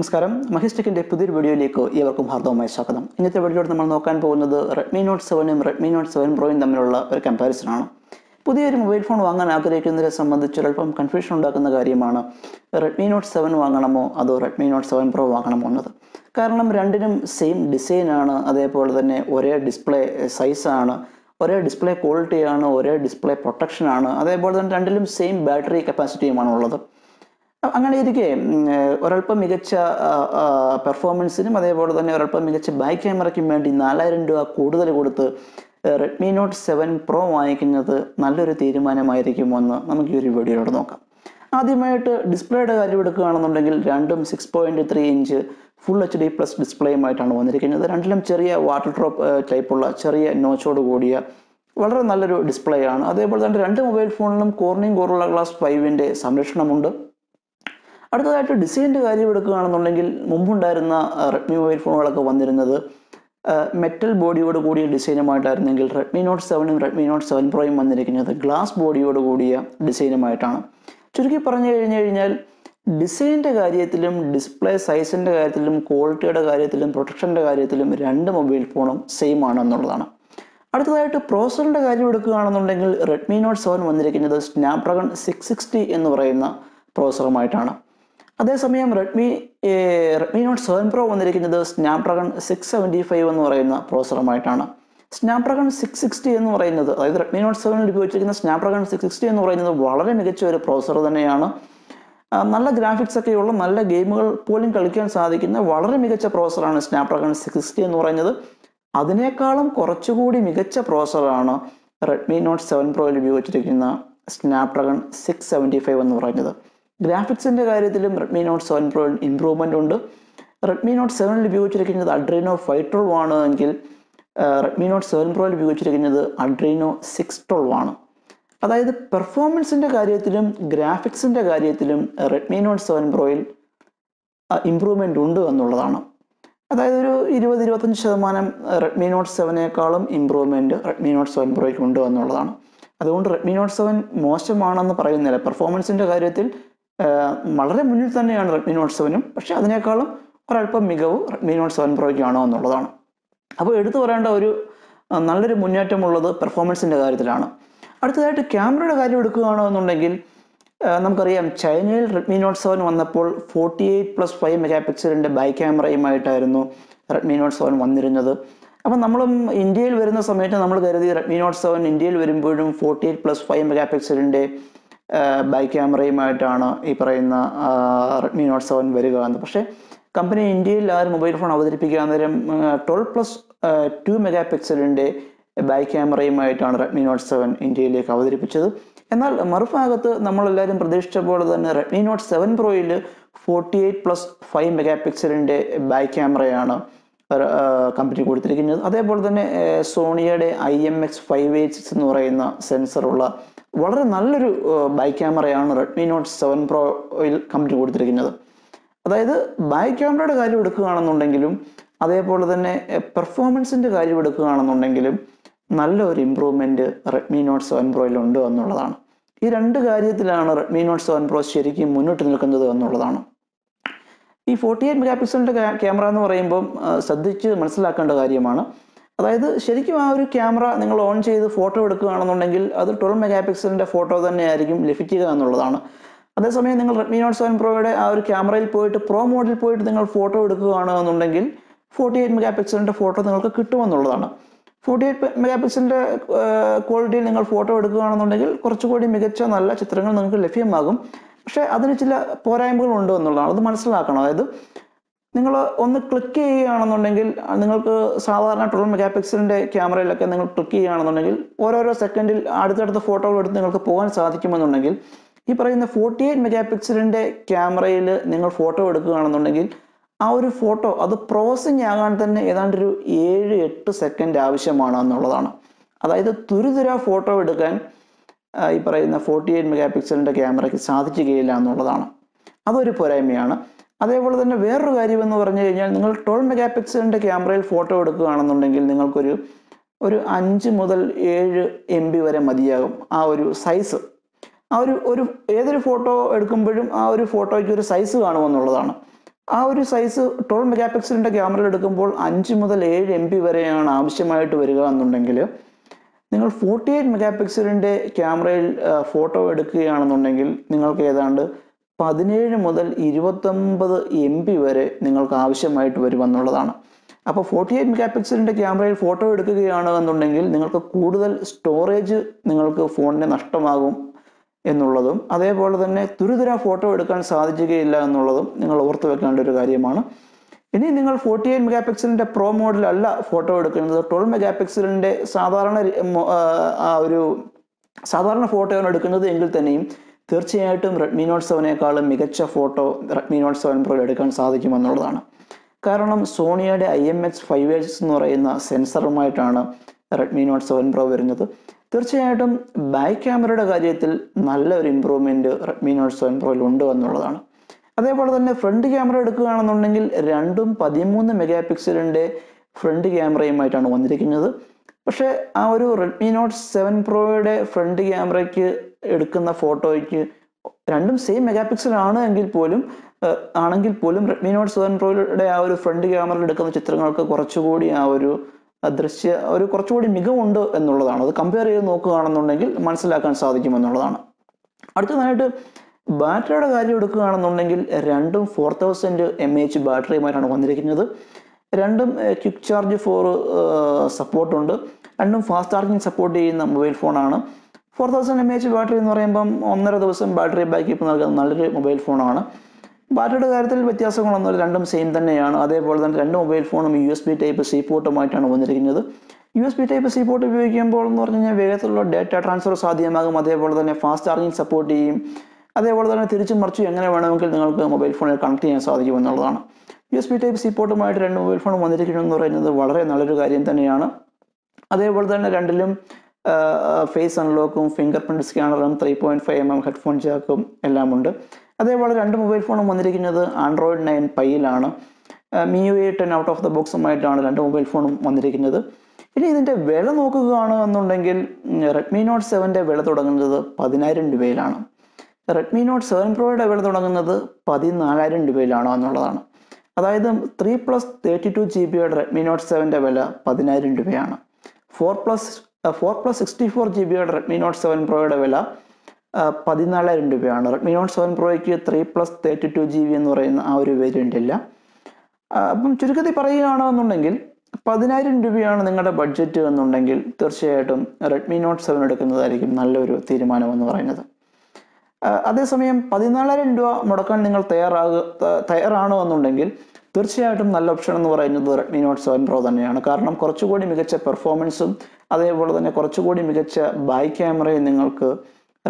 നമസ്കാരം. മഹിസ്റ്റിക്കിന്റെ പുതിയൊരു വീഡിയോയിലേക്ക് ഏവർക്കും ഹാർദവുമായി സ്വാഗതം. ഇന്നത്തെ വീഡിയോയിൽ നമ്മൾ നോക്കാൻ പോകുന്നത് റെഡ്മി നോട്ട് സെവനും റെഡ്മി നോട്ട് സെവൻ പ്രോയും തമ്മിലുള്ള ഒരു കമ്പാരിസണാണ് പുതിയൊരു മൊബൈൽ ഫോൺ വാങ്ങാൻ ആഗ്രഹിക്കുന്നതിനെ സംബന്ധിച്ച് ഒരല്പം കൺഫ്യൂഷൻ ഉണ്ടാക്കുന്ന കാര്യമാണ് റെഡ്മി നോട്ട് സെവൻ വാങ്ങണമോ അതോ റെഡ്മി നോട്ട് സെവൻ പ്രോ വാങ്ങണമോ എന്നത്. കാരണം രണ്ടിനും സെയിം ഡിസൈൻ ആണ്. അതേപോലെ തന്നെ ഒരേ ഡിസ്പ്ലേ സൈസാണ് ഒരേ ഡിസ്പ്ലേ ക്വാളിറ്റിയാണ് ഒരേ ഡിസ്പ്ലേ പ്രൊട്ടക്ഷനാണ് അതേപോലെ തന്നെ രണ്ടിലും സെയിം ബാറ്ററി കപ്പാസിറ്റിയുമാണ് ഉള്ളത്. അങ്ങനെ ഇരിക്കെ. ഒരൽപ്പം മികച്ച പെർഫോമൻസിനും അതേപോലെ തന്നെ ഒരൽപ്പം മികച്ച ബാക്ക് ക്യാമറയ്ക്കും വേണ്ടി നാലായിരം രൂപ കൂടുതൽ കൊടുത്ത് റെഡ്മി നോട്ട് സെവൻ പ്രോ വാങ്ങിക്കുന്നത് നല്ലൊരു തീരുമാനമായിരിക്കുമെന്ന് നമുക്ക് ഈ ഒരു വീഡിയോയിലൂടെ നോക്കാം. ആദ്യമായിട്ട് ഡിസ്പ്ലേയുടെ കാര്യം എടുക്കുകയാണെന്നുണ്ടെങ്കിൽ രണ്ടും six point three inch full H D plus ഡിസ്പ്ലേയുമായിട്ടാണ് വന്നിരിക്കുന്നത്. രണ്ടിലും ചെറിയ വാട്ടർ ഡ്രോപ്പ് ടൈപ്പുള്ള ചെറിയ നോച്ചോട് കൂടിയ വളരെ നല്ലൊരു ഡിസ്പ്ലേ ആണ് അതേപോലെ തന്നെ രണ്ട് മൊബൈൽ ഫോണിലും കോർണിംഗ് കോറുള്ള ഗ്ലാസ് ഫൈവിന്റെ സംരക്ഷണമുണ്ട്. അടുത്തതായിട്ട് ഡിസൈന്റെ കാര്യം എടുക്കുകയാണെന്നുണ്ടെങ്കിൽ മുമ്പുണ്ടായിരുന്ന റെഡ്മി മൊബൈൽ ഫോണുകളൊക്കെ വന്നിരുന്നത് മെറ്റൽ ബോഡിയോട് കൂടിയ ഡിസൈനുമായിട്ടായിരുന്നെങ്കിൽ റെഡ്മി നോട്ട് സെവനും റെഡ്മി നോട്ട് സെവൻ പ്രോയും വന്നിരിക്കുന്നത് ഗ്ലാസ് ബോഡിയോട് കൂടിയ ഡിസൈനുമായിട്ടാണ്. ചുരുക്കി പറഞ്ഞു കഴിഞ്ഞു കഴിഞ്ഞാൽ ഡിസൈന്റെ കാര്യത്തിലും ഡിസ്പ്ലേ സൈസിന്റെ കാര്യത്തിലും ക്വാളിറ്റിയുടെ കാര്യത്തിലും പ്രൊട്ടക്ഷന്റെ കാര്യത്തിലും രണ്ട് മൊബൈൽ ഫോണും സെയിം ആണ് എന്നുള്ളതാണ് അടുത്തതായിട്ട് പ്രോസറിന്റെ കാര്യം എടുക്കുകയാണെന്നുണ്ടെങ്കിൽ റെഡ്മി നോട്ട് സെവൻ വന്നിരിക്കുന്നത് സ്നാപ്ഡ്രാഗൺ സിക്സ് സിക്സ്റ്റി എന്ന് പറയുന്ന പ്രോസറുമായിട്ടാണ് അതേസമയം Redmi Redmi Note seven pro വന്നിരിക്കുന്നത് സ്നാപ്ഡ്രാഗൺ സിക്സ് സെവന്റി ഫൈവ് എന്ന് പറയുന്ന പ്രോസറുമായിട്ടാണ് സ്നാപ്ഡ്രാഗൺ സിക്സ് സിക്സ്റ്റി എന്ന് പറയുന്നത് അതായത് റെഡ്മി നോട്ട് സെവനിൽ ഉപയോഗിച്ചിരിക്കുന്ന സ്നാപ്ഡ്രാഗൺ സിക്സ് സിക്സ്റ്റി എന്ന് പറയുന്നത് വളരെ മികച്ച ഒരു പ്രോസർ തന്നെയാണ്. നല്ല ഗ്രാഫിക്സ് ഒക്കെയുള്ള നല്ല ഗെയിമുകൾ പോലും കളിക്കാൻ സാധിക്കുന്ന വളരെ മികച്ച പ്രോസറാണ് സ്നാപ്ഡ്രാഗൺ സിക്സ് സിക്സ്റ്റി എന്ന് പറയുന്നത്. അതിനേക്കാളും കുറച്ചുകൂടി മികച്ച പ്രോസറാണ് റെഡ്മി നോട്ട് സെവൻ പ്രോയിൽ ഉപയോഗിച്ചിരിക്കുന്ന സ്നാപ്ഡ്രാഗൺ സിക്സ് സെവന്റി ഫൈവ് എന്ന് പറയുന്നത്. ഗ്രാഫിക്സിന്റെ കാര്യത്തിലും Redmi Note seven pro improvement ഉണ്ട്. റെഡ്മി നോട്ട് സെവനിൽ ഉപയോഗിച്ചിരിക്കുന്നത് അഡ്രീനോ ഫൈവ് ട്വൽവ് ആണ് എങ്കിൽ റെഡ്മി നോട്ട് സെവൻ പ്രോയിൽ ഉപയോഗിച്ചിരിക്കുന്നത് അഡ്രീനോ സിക്സ് ട്വൽവ് ആണ്. അതായത് പെർഫോമൻസിന്റെ കാര്യത്തിലും ഗ്രാഫിക്സിന്റെ കാര്യത്തിലും റെഡ്മി നോട്ട് സെവൻ പ്രോയിൽ ഇമ്പ്രൂവ്മെന്റ് ഉണ്ട് എന്നുള്ളതാണ്. അതായത് ഒരു ഇരുപത് ഇരുപത്തഞ്ച് ശതമാനം റെഡ്മി നോട്ട് സെവനേക്കാളും ഇമ്പ്രൂവ്മെന്റ് റെഡ്മി നോട്ട് സെവൻ പ്രോയ്ക്ക് ഉണ്ട് എന്നുള്ളതാണ്. അതുകൊണ്ട് റെഡ്മി നോട്ട് സെവൻ മോശമാണെന്ന് പറയുന്നില്ല. പെർഫോമൻസിന്റെ കാര്യത്തിൽ വളരെ മുന്നിൽ തന്നെയാണ് റെഡ്മി നോട്ട് സെവനും പക്ഷേ അതിനേക്കാളും ഒരല്പം മികവ് റെഡ്മി നോട്ട് സെവൻ പ്രോയ്ക്കാണോ എന്നുള്ളതാണ്. അപ്പോൾ എടുത്തു പറയേണ്ട ഒരു നല്ലൊരു മുന്നേറ്റമുള്ളത് പെർഫോമൻസിന്റെ കാര്യത്തിലാണ്. അടുത്തതായിട്ട് ക്യാമറയുടെ കാര്യം എടുക്കുകയാണോ എന്നുണ്ടെങ്കിൽ നമുക്കറിയാം ചൈനയിൽ റെഡ്മി നോട്ട് സെവൻ വന്നപ്പോൾ forty eight plus five mega പിക്സലിന്റെ ബൈ ക്യാമറയുമായിട്ടായിരുന്നു റെഡ്മി നോട്ട് സെവൻ വന്നിരുന്നത്. അപ്പം നമ്മളും ഇന്ത്യയിൽ വരുന്ന സമയത്ത് നമ്മൾ കരുതി റെഡ്മി നോട്ട് സെവൻ ഇന്ത്യയിൽ വരുമ്പോഴും forty eight plus five mega പിക്സലിന്റെ ബൈ ക്യാമറയുമായിട്ടാണ് ഈ പറയുന്ന റെഡ്മി നോട്ട് സെവൻ വരിക എന്ന് പക്ഷേ കമ്പനി ഇന്ത്യയിൽ ആ ഒരു മൊബൈൽ ഫോൺ അവതരിപ്പിക്കാൻ നേരം ട്വൽവ് പ്ലസ് ടു മെഗാ പിക്സലിന്റെ ബൈ ക്യാമറയുമായിട്ടാണ് റെഡ്മി നോട്ട് സെവൻ ഇന്ത്യയിലേക്ക് അവതരിപ്പിച്ചത്. എന്നാൽ മറുഭാഗത്ത് നമ്മളെല്ലാവരും പ്രതീക്ഷിച്ച പോലെ തന്നെ Redmi not seven പ്രോയിൽ forty eight plus five mega പിക്സലിന്റെ ബൈ ക്യാമറയാണ് കമ്പനി കൊടുത്തിരിക്കുന്നത്. അതേപോലെ തന്നെ സോണിയുടെ I M X five eight six എന്ന് പറയുന്ന സെൻസറുള്ള വളരെ നല്ലൊരു ബൈ ക്യാമറയാണ് റെഡ്മി നോട്ട് സെവൻ പ്രോയിൽ കമ്പനി കൊടുത്തിരിക്കുന്നത്. അതായത് ബൈ ക്യാമറയുടെ കാര്യം എടുക്കുകയാണെന്നുണ്ടെങ്കിലും അതേപോലെ തന്നെ പെർഫോമൻസിന്റെ കാര്യം എടുക്കുകയാണെന്നുണ്ടെങ്കിലും നല്ലൊരു ഇമ്പ്രൂവ്മെന്റ് റെഡ്മി നോട്ട് സെവൻ പ്രോയിൽ ഉണ്ട് എന്നുള്ളതാണ്. ഈ രണ്ട് കാര്യത്തിലാണ് റെഡ്മി നോട്ട് സെവൻ പ്രോ ശരിക്കും മുന്നോട്ട് നിൽക്കുന്നത് എന്നുള്ളതാണ്. ഈ ഫോർട്ടി എയ്റ്റ് മെഗാ പിക്സലിന്റെ ക്യാമറ എന്ന് പറയുമ്പം ആ, ശ്രദ്ധിച്ച് മനസ്സിലാക്കേണ്ട കാര്യമാണ്. അതായത് ശരിക്കും ആ ഒരു ക്യാമറ നിങ്ങൾ ഓൺ ചെയ്ത് ഫോട്ടോ എടുക്കുകയാണെന്നുണ്ടെങ്കിൽ അത് ട്വൽവ് മെഗാ പിക്സലിന്റെ ഫോട്ടോ തന്നെയായിരിക്കും ലഭിക്കുക എന്നുള്ളതാണ്. അതേസമയം നിങ്ങൾ റെഡ്മി നോട്ട് സെവൻ പ്രോയുടെ ആ ഒരു ക്യാമറയിൽ പോയിട്ട് പ്രോ മോഡിൽ പോയിട്ട് നിങ്ങൾ ഫോട്ടോ എടുക്കുകയാണ് എന്നുണ്ടെങ്കിൽ ഫോർട്ടി എയ്റ്റ് മെഗാ പിക്സലിന്റെ ഫോട്ടോ നിങ്ങൾക്ക് കിട്ടുമെന്നുള്ളതാണ്. ഫോർട്ടി എയ്റ്റ് മെഗാ പിക്സലിന്റെ ക്വാളിറ്റിയിൽ നിങ്ങൾ ഫോട്ടോ എടുക്കുകയാണെന്നുണ്ടെങ്കിൽ കുറച്ചുകൂടി മികച്ച നല്ല ചിത്രങ്ങൾ നിങ്ങൾക്ക് ലഭ്യമാകും. പക്ഷേ അതിന് ചില പോരായ്മകളുണ്ട് എന്നുള്ളതാണ്. അത് മനസ്സിലാക്കണം. അതായത് നിങ്ങൾ ഒന്ന് ക്ലിക്ക് ചെയ്യുകയാണെന്നുണ്ടെങ്കിൽ നിങ്ങൾക്ക് സാധാരണ ട്വൽവ് മെഗാ പിക്സലിന്റെ ക്യാമറയിലൊക്കെ നിങ്ങൾ ക്ലിക്ക് ചെയ്യുകയാണെന്നുണ്ടെങ്കിൽ ഓരോരോ സെക്കൻഡിൽ അടുത്തടുത്ത ഫോട്ടോകൾ എടുത്ത് നിങ്ങൾക്ക് പോകാൻ സാധിക്കുമെന്നുണ്ടെങ്കിൽ ഈ പറയുന്ന ഫോർട്ടി എയ്റ്റ് മെഗാ പിക്സലിന്റെ ക്യാമറയിൽ നിങ്ങൾ ഫോട്ടോ എടുക്കുകയാണെന്നുണ്ടെങ്കിൽ ആ ഒരു ഫോട്ടോ അത് പ്രോസസ്സിങ് ആകാൻ തന്നെ ഏതാണ്ട് ഒരു ഏഴ് എട്ട് സെക്കൻഡ് ആവശ്യമാണ് എന്നുള്ളതാണ്. അതായത് തുരുതുര ഫോട്ടോ എടുക്കാൻ ഈ പറയുന്ന ഫോർട്ടി എയ്റ്റ് മെഗാ പിക്സലിന്റെ ക്യാമറയ്ക്ക് സാധിക്കുകയില്ല എന്നുള്ളതാണ്. അതൊരു പോരായ്മയാണ്. അതേപോലെ തന്നെ വേറൊരു കാര്യം എന്ന് പറഞ്ഞു കഴിഞ്ഞാൽ നിങ്ങൾ ട്വൽവ് മെഗാ പിക്സലിന്റെ ക്യാമറയിൽ ഫോട്ടോ എടുക്കുകയാണെന്നുണ്ടെങ്കിൽ നിങ്ങൾക്കൊരു ഒരു അഞ്ച് മുതൽ ഏഴ് എം ബി വരെ മതിയാകും ആ ഒരു സൈസ്. ആ ഒരു ഒരു ഏതൊരു ഫോട്ടോ എടുക്കുമ്പോഴും ആ ഒരു ഫോട്ടോയ്ക്ക് ഒരു സൈസ് കാണുമെന്നുള്ളതാണ്. ആ ഒരു സൈസ് ട്വൽവ് മെഗാ പിക്സലിന്റെ ക്യാമറയിൽ എടുക്കുമ്പോൾ അഞ്ച് മുതൽ ഏഴ് എം ബി വരെയാണ് ആവശ്യമായിട്ട് വരിക എന്നുണ്ടെങ്കിൽ നിങ്ങൾ ഫോർട്ടി എയ്റ്റ് മെഗാ പിക്സലിന്റെ ക്യാമറയിൽ ഫോട്ടോ എടുക്കുകയാണെന്നുണ്ടെങ്കിൽ നിങ്ങൾക്ക് ഏതാണ്ട് പതിനേഴ് മുതൽ ഇരുപത്തൊമ്പത് എം പി വരെ നിങ്ങൾക്ക് ആവശ്യമായിട്ട് വരുമെന്നുള്ളതാണ്. അപ്പോൾ ഫോർട്ടി എയ്റ്റ് മെഗാ പിക്സലിന്റെ ക്യാമറയിൽ ഫോട്ടോ എടുക്കുകയാണ് എന്നുണ്ടെങ്കിൽ നിങ്ങൾക്ക് കൂടുതൽ സ്റ്റോറേജ് നിങ്ങൾക്ക് ഫോണിന് നഷ്ടമാകും എന്നുള്ളതും അതേപോലെ തന്നെ തുരിതുര ഫോട്ടോ എടുക്കാൻ സാധിക്കുകയില്ല എന്നുള്ളതും നിങ്ങൾ ഓർത്തു വെക്കേണ്ട ഒരു കാര്യമാണ്. ഇനി നിങ്ങൾ ഫോർട്ടി എയ്റ്റ് മെഗാ പിക്സലിന്റെ പ്രോ മോഡലല്ല ഫോട്ടോ എടുക്കുന്നത്. ട്വൽവ് മെഗാ പിക്സലിന്റെ സാധാരണ ഒരു സാധാരണ ഫോട്ടോയാണ് എടുക്കുന്നത് എങ്കിൽ തന്നെയും തീർച്ചയായിട്ടും റെഡ്മി നോട്ട് സെവനേക്കാളും മികച്ച ഫോട്ടോ റെഡ്മി നോട്ട് സെവൻ പ്രോയിൽ എടുക്കാൻ സാധിക്കുമെന്നുള്ളതാണ്. കാരണം സോണിയുടെ I M H five H എന്ന് പറയുന്ന സെൻസറുമായിട്ടാണ് റെഡ്മി നോട്ട് സെവൻ പ്രോ വരുന്നത്. തീർച്ചയായിട്ടും ബാക്ക് ക്യാമറയുടെ കാര്യത്തിൽ നല്ല ഒരു ഇമ്പ്രൂവ്മെന്റ് റെഡ്മി നോട്ട് സെവൻ പ്രോയിൽ ഉണ്ട് എന്നുള്ളതാണ്. അതേപോലെ തന്നെ ഫ്രണ്ട് ക്യാമറ എടുക്കുകയാണെന്നുണ്ടെങ്കിൽ രണ്ടും പതിമൂന്ന് മെഗാ പിക്സലിന്റെ ഫ്രണ്ട് ക്യാമറയുമായിട്ടാണ് വന്നിരിക്കുന്നത്. പക്ഷേ ആ ഒരു റെഡ്മി നോട്ട് സെവൻ പ്രോയുടെ ഫ്രണ്ട് ക്യാമറയ്ക്ക് എടുക്കുന്ന ഫോട്ടോയ്ക്ക് രണ്ടും സെയിം മെഗാ പിക്സൽ ആണ് എങ്കിൽ പോലും ആണെങ്കിൽ പോലും റെഡ്മി നോട്ട് സെവൻ പ്രോയുടെ ആ ഒരു ഫ്രണ്ട് ക്യാമറയിൽ എടുക്കുന്ന ചിത്രങ്ങൾക്ക് കുറച്ചുകൂടി ആ ഒരു ദൃശ്യ ഒരു കുറച്ചുകൂടി മികവുണ്ട് എന്നുള്ളതാണ്. അത് കമ്പയർ ചെയ്ത് നോക്കുകയാണെന്നുണ്ടെങ്കിൽ മനസ്സിലാക്കാൻ സാധിക്കുമെന്നുള്ളതാണ് അടുത്തതായിട്ട് ബാറ്ററിയുടെ കാര്യം എടുക്കുകയാണെന്നുണ്ടെങ്കിൽ രണ്ടും ഫോർ തൗസൻഡ് എം എച്ച് ബാറ്ററിയുമായിട്ടാണ് വന്നിരിക്കുന്നത്. രണ്ടും ക്വിക്ക് ചാർജ് ഫോർ സപ്പോർട്ടുണ്ട് രണ്ടും ഫാസ്റ്റ് ചാർജിങ് സപ്പോർട്ട് ചെയ്യുന്ന മൊബൈൽ ഫോണാണ് four thousand M H battery എന്ന് പറയുമ്പം ഒന്നര ദിവസം ബാറ്ററി ബാക്കപ്പ് നൽകുന്ന നല്ലൊരു മൊബൈൽ ഫോണാണ്. ബാറ്ററിയുടെ കാര്യത്തിൽ വ്യത്യാസങ്ങളൊന്നും രണ്ടും സെയിം തന്നെയാണ്. അതേപോലെ തന്നെ രണ്ട് മൊബൈൽ ഫോണും U S B type C പോർട്ടുമായിട്ടാണ് വന്നിരിക്കുന്നത്. U S B type C port ഉപയോഗിക്കുമ്പോൾ എന്ന് പറഞ്ഞു കഴിഞ്ഞാൽ വേഗത്തിലുള്ള ഡാറ്റ ട്രാൻസ്ഫർ സാധ്യമാകും. അതേപോലെ തന്നെ ഫാസ്റ്റ് ചാർജിങ് സപ്പോർട്ട് ചെയ്യും. അതേപോലെ തന്നെ തിരിച്ചും മറിച്ചും എങ്ങനെ വേണമെങ്കിൽ നിങ്ങൾക്ക് മൊബൈൽ ഫോണിൽ കണക്ട് ചെയ്യാൻ സാധിക്കും എന്നുള്ളതാണ്. U S B type C പോർട്ടുമായിട്ട് രണ്ട് മൊബൈൽ ഫോൺ വന്നിരിക്കുന്നു എന്ന് പറയുന്നത് വളരെ നല്ലൊരു കാര്യം തന്നെയാണ്. അതേപോലെ തന്നെ രണ്ടിലും ഫേസ് അൺലോക്കും fingerprint സ്കാനറും three point five M M headphone ജാക്കും എല്ലാം ഉണ്ട് അതേപോലെ രണ്ട് മൊബൈൽ ഫോണും വന്നിരിക്കുന്നത് Android nine പൈയിലാണ് MIUI ten out of the ബോക്സുമായിട്ടാണ് രണ്ട് മൊബൈൽ ഫോണും വന്നിരിക്കുന്നത്. ഇനി ഇതിന്റെ വില നോക്കുകയാണ് എന്നുണ്ടെങ്കിൽ റെഡ്മി നോട്ട് സെവന്റെ വില തുടങ്ങുന്നത് പതിനായിരം രൂപയിലാണ്. റെഡ്മി നോട്ട് സെവൻ പ്രോയുടെ വില തുടങ്ങുന്നത് പതിനാലായിരം രൂപയിലാണോ എന്നുള്ളതാണ്. അതായത് three plus thirty two G ബിയുടെ റെഡ്മി നോട്ട് സെവന്റെ വില പതിനായിരം രൂപയാണ്. Four plus four plus sixty four G ബിയുടെ റെഡ്മി നോട്ട് സെവൻ പ്രോയുടെ വില പതിനാലായിരം രൂപയാണ്. Redmi not seven പ്രോയ്ക്ക് three plus thirty two G B എന്ന് പറയുന്ന ആ ഒരു വേരിയന്റ് ഇല്ല. അപ്പം ചുരുക്കത്തിൽ പറയുകയാണെന്നുണ്ടെങ്കിൽ പതിനായിരം രൂപയാണ് നിങ്ങളുടെ ബഡ്ജറ്റ് എന്നുണ്ടെങ്കിൽ തീർച്ചയായിട്ടും റെഡ്മി നോട്ട് സെവൻ എടുക്കുന്നതായിരിക്കും നല്ലൊരു തീരുമാനം എന്ന് പറയുന്നത് അതേസമയം പതിനാലായിരം രൂപ മുടക്കാൻ നിങ്ങൾ തയ്യാറാകുക തയ്യാറാണോ എന്നുണ്ടെങ്കിൽ തീർച്ചയായിട്ടും നല്ല ഓപ്ഷൻ എന്ന് പറയുന്നത് റെഡ്മി നോട്ട് സെവൻ പ്രോ തന്നെയാണ്. കാരണം കുറച്ചുകൂടി മികച്ച പെർഫോമൻസും അതേപോലെ തന്നെ കുറച്ചുകൂടി മികച്ച ബൈ ക്യാമറയും നിങ്ങൾക്ക്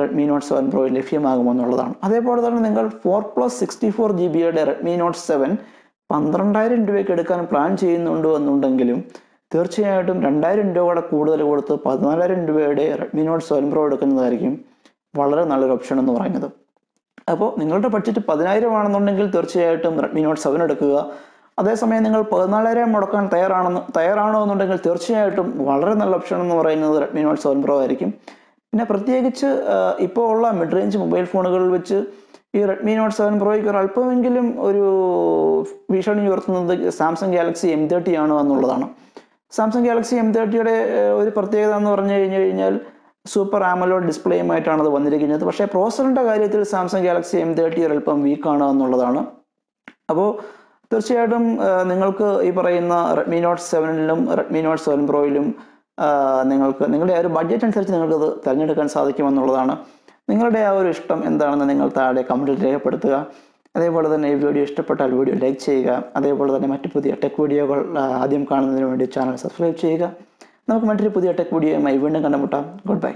റെഡ്മി നോട്ട് സെവൻ പ്രോ ലഭ്യമാകുമെന്നുള്ളതാണ്. അതേപോലെ തന്നെ നിങ്ങൾ four plus sixty four G ബിയുടെ റെഡ്മി നോട്ട് സെവൻ പന്ത്രണ്ടായിരം രൂപയ്ക്ക് എടുക്കാൻ പ്ലാൻ ചെയ്യുന്നുണ്ട് എന്നുണ്ടെങ്കിലും തീർച്ചയായിട്ടും രണ്ടായിരം രൂപ കൂടെ കൂടുതൽ കൊടുത്ത് പതിനാലായിരം രൂപയുടെ റെഡ്മി നോട്ട് സെവൻ പ്രോ എടുക്കുന്നതായിരിക്കും വളരെ നല്ലൊരു ഓപ്ഷൻ എന്ന് പറയുന്നത്. അപ്പോൾ നിങ്ങളുടെ ബഡ്ജറ്റ് പതിനായിരം ആണെന്നുണ്ടെങ്കിൽ തീർച്ചയായിട്ടും റെഡ്മി നോട്ട് സെവൻ എടുക്കുക. അതേസമയം നിങ്ങൾ പതിനാലായിരം മുടക്കാൻ തയ്യാറാണെന്ന് തയ്യാറാണോ എന്നുണ്ടെങ്കിൽ തീർച്ചയായിട്ടും വളരെ നല്ല ഓപ്ഷൻ എന്ന് പറയുന്നത് റെഡ്മി നോട്ട് സെവൻ പ്രോ ആയിരിക്കും. പിന്നെ പ്രത്യേകിച്ച് ഇപ്പോൾ ഉള്ള മിഡ് റേഞ്ച് മൊബൈൽ ഫോണുകളിൽ വെച്ച് ഈ റെഡ്മി നോട്ട് സെവൻ പ്രോയ്ക്ക് ഒരു അല്പമെങ്കിലും ഒരു ഭീഷണി ഉയർത്തുന്നത് സാംസങ് ഗാലക്സി എം തേർട്ടി ആണ് എന്നുള്ളതാണ്. സാംസങ് ഗാലക്സി എം തേർട്ടിയുടെ ഒരു പ്രത്യേകത എന്ന് പറഞ്ഞു കഴിഞ്ഞു കഴിഞ്ഞാൽ സൂപ്പർ ആമലോ ഡിസ്പ്ലേയുമായിട്ടാണ് അത് വന്നിരിക്കുന്നത്. പക്ഷേ പ്രോസറിന്റെ കാര്യത്തിൽ സാംസങ് ഗാലക്സി എം തേർട്ടി ഒരല്പം വീക്കാണ് എന്നുള്ളതാണ്. അപ്പോൾ തീർച്ചയായിട്ടും നിങ്ങൾക്ക് ഈ പറയുന്ന റെഡ്മി നോട്ട് സെവനിലും റെഡ്മി നോട്ട് സെവൻ പ്രോയിലും നിങ്ങൾക്ക് നിങ്ങളുടെ ആ ഒരു ബഡ്ജറ്റ് അനുസരിച്ച് നിങ്ങൾക്കത് തിരഞ്ഞെടുക്കാൻ സാധിക്കുമെന്നുള്ളതാണ്. നിങ്ങളുടെ ആ ഒരു ഇഷ്ടം എന്താണെന്ന് നിങ്ങൾ താഴെ കമന്റിൽ രേഖപ്പെടുത്തുക. അതേപോലെ തന്നെ ഈ വീഡിയോ ഇഷ്ടപ്പെട്ടാൽ വീഡിയോ ലൈക്ക് ചെയ്യുക. അതേപോലെ തന്നെ മറ്റു പുതിയ ടെക് വീഡിയോകൾ ആദ്യം കാണുന്നതിന് വേണ്ടി ചാനൽ സബ്സ്ക്രൈബ് ചെയ്യുക. നമുക്ക് മറ്റൊരു പുതിയ ടെക് വീഡിയോയുമായി വീണ്ടും കണ്ടുമുട്ടാം. Good bye